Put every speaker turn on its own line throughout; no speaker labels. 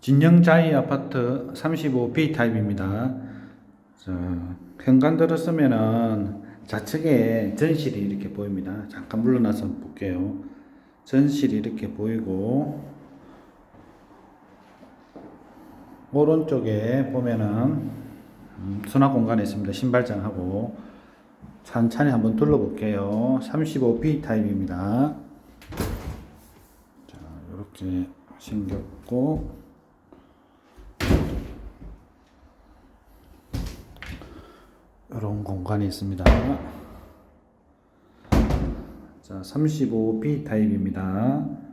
진영 자이 아파트 35B 타입입니다. 저, 현관 들었으면은 좌측에 전실이 이렇게 보입니다. 잠깐 물러나서 볼게요. 전실이 이렇게 보이고 오른쪽에 보면은 음, 수납 공간이 있습니다. 신발장하고 천천히 한번 둘러볼게요. 35B 타입입니다. 자, 이렇게 생겼고 이런 공간이 있습니다. 자, 35B 타입입니다.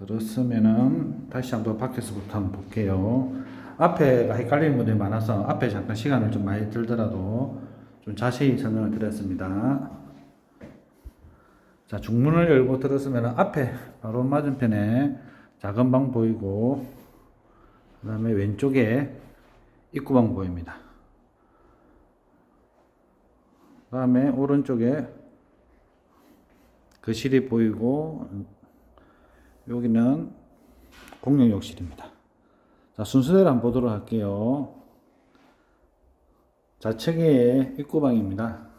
들었으면은 다시 한번 밖에서부터 한번 볼게요. 앞에가 헷갈리는 분들이 많아서 앞에 잠깐 시간을 좀 많이 들더라도 좀 자세히 설명을 드렸습니다. 자, 중문을 열고 들었으면 앞에 바로 맞은편에 작은 방 보이고 그 다음에 왼쪽에 입구방 보입니다. 그 다음에 오른쪽에 거실이 보이고 여기는 공용 욕실입니다. 자 순서대로 한번 보도록 할게요. 좌측에 입구방입니다.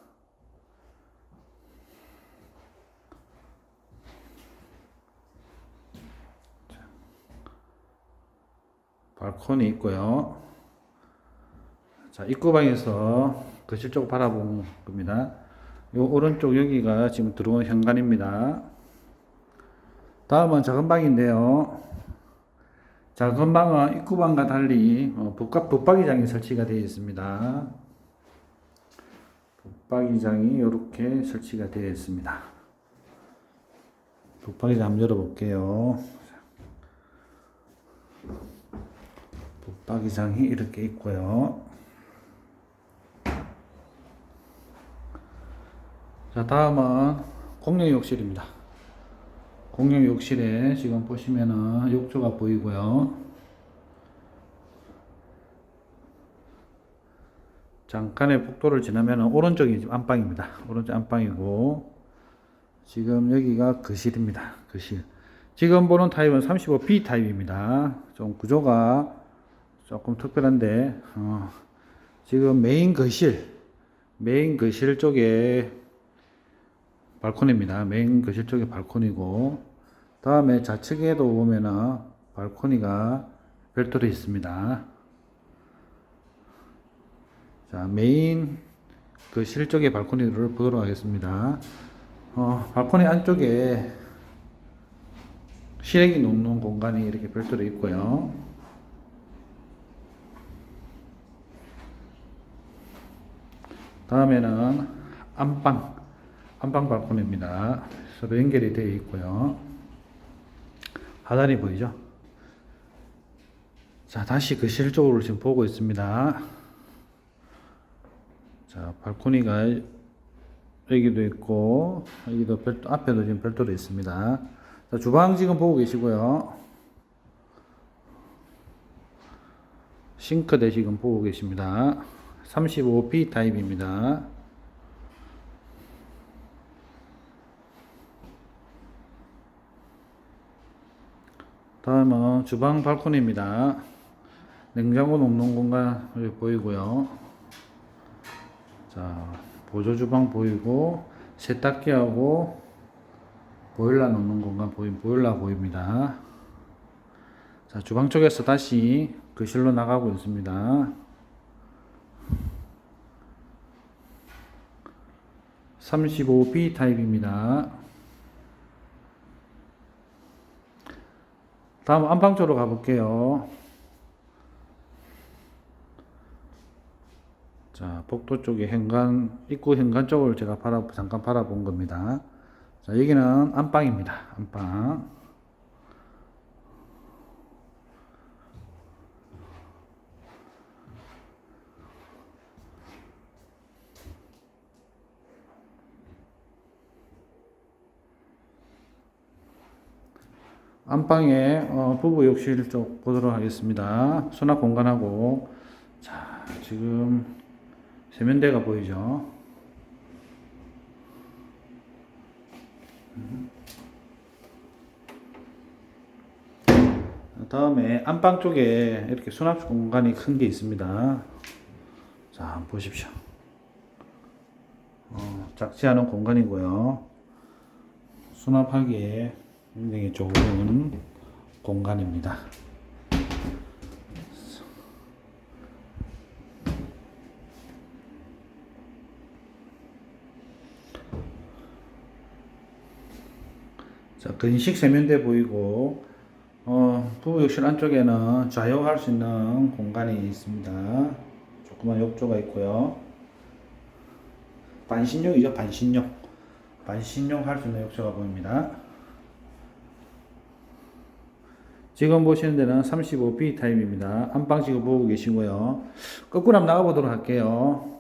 발코니 있고요. 자, 입구방에서 거실 쪽 바라본 겁니다. 요 오른쪽 여기가 지금 들어온 현관입니다. 다음은 작은 방인데요. 작은 방은 입구방과 달리 어, 북각 붙박이장이 설치가 되어 있습니다. 붙박이장이 이렇게 설치가 되어 있습니다. 붙박이장 한번 열어볼게요. 붙박이장이 이렇게 있고요. 자, 다음은 공용 욕실입니다. 공용 욕실에 지금 보시면은 욕조가 보이고요. 잠깐의 복도를 지나면은 오른쪽이 안방입니다. 오른쪽 안방이고 지금 여기가 거실입니다. 거실. 지금 보는 타입은 35B 타입입니다. 좀 구조가 조금 특별한데 어, 지금 메인 거실 메인 거실 쪽에 발코니입니다. 메인 거실 쪽에 발코니고 다음에 좌측에도 보면은 발코니가 별도로 있습니다. 자 메인 거실 쪽의 발코니를 보도록 하겠습니다. 어, 발코니 안쪽에 실외기 놓는 공간이 이렇게 별도로 있고요. 다음에는 안방, 안방 발코니입니다. 서로 연결이 되어 있고요. 하단이 보이죠? 자, 다시 거실 쪽으로 지금 보고 있습니다. 자, 발코니가 여기도 있고, 여기도 별, 앞에도 지금 별도로 있습니다. 자, 주방 지금 보고 계시고요. 싱크대 지금 보고 계십니다. 35B 타입입니다. 다음은 주방 발코니입니다. 냉장고 놓는 공간 보이고요. 자, 보조 주방 보이고 세탁기하고 보일러 놓는 공간 보이 보일러 보입니다. 자, 주방 쪽에서 다시 거실로 나가고 있습니다. 35B 타입입니다. 다음 안방 쪽으로 가볼게요. 자, 복도 쪽에 현관, 입구 현관 쪽을 제가 바라, 잠깐 바라본 겁니다. 자, 여기는 안방입니다. 안방. 안방에 어, 부부 욕실 쪽 보도록 하겠습니다. 수납 공간하고 자 지금 세면대가 보이죠. 다음에 안방 쪽에 이렇게 수납 공간이 큰 게 있습니다. 자, 보십시오. 어, 작지 않은 공간이고요. 수납하기에 굉장히 좋은 공간입니다. 자, 근식 세면대 보이고, 어, 부부 욕실 안쪽에는 좌욕할 수 있는 공간이 있습니다. 조그만 욕조가 있고요. 반신욕이죠, 반신욕. 반신욕 할 수 있는 욕조가 보입니다. 지금 보시는 데는 35B 타입입니다. 안방 지금 보고 계시고요. 거꾸로 한번 나가보도록 할게요.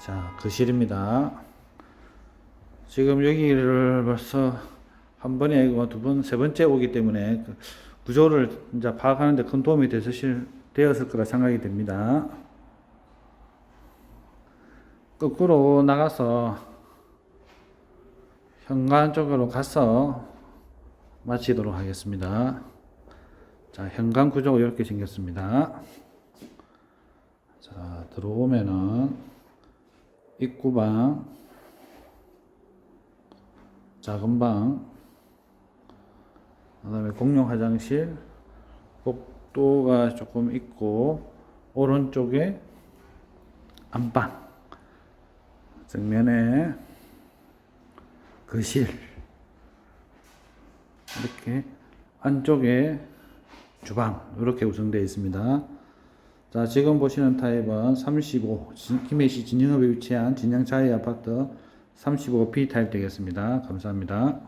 자, 거실입니다. 지금 여기를 벌써 한 아니고 두 번, 세 번째 오기 때문에 그 구조를 이제 파악하는데 큰 도움이 되실, 되었을 거라 생각이 됩니다. 거꾸로 나가서 현관 쪽으로 가서 마치도록 하겠습니다. 자, 현관 구조가 이렇게 생겼습니다. 자, 들어오면은 입구방, 작은 방, 그 다음에 공용 화장실, 복도가 조금 있고, 오른쪽에 안방, 정면에 거실, 이렇게 안쪽에 주방, 이렇게 구성되어 있습니다. 자, 지금 보시는 타입은 35, 진- 김해시 진영읍에 위치한 진영차이 아파트 35B 타입 되겠습니다. 감사합니다.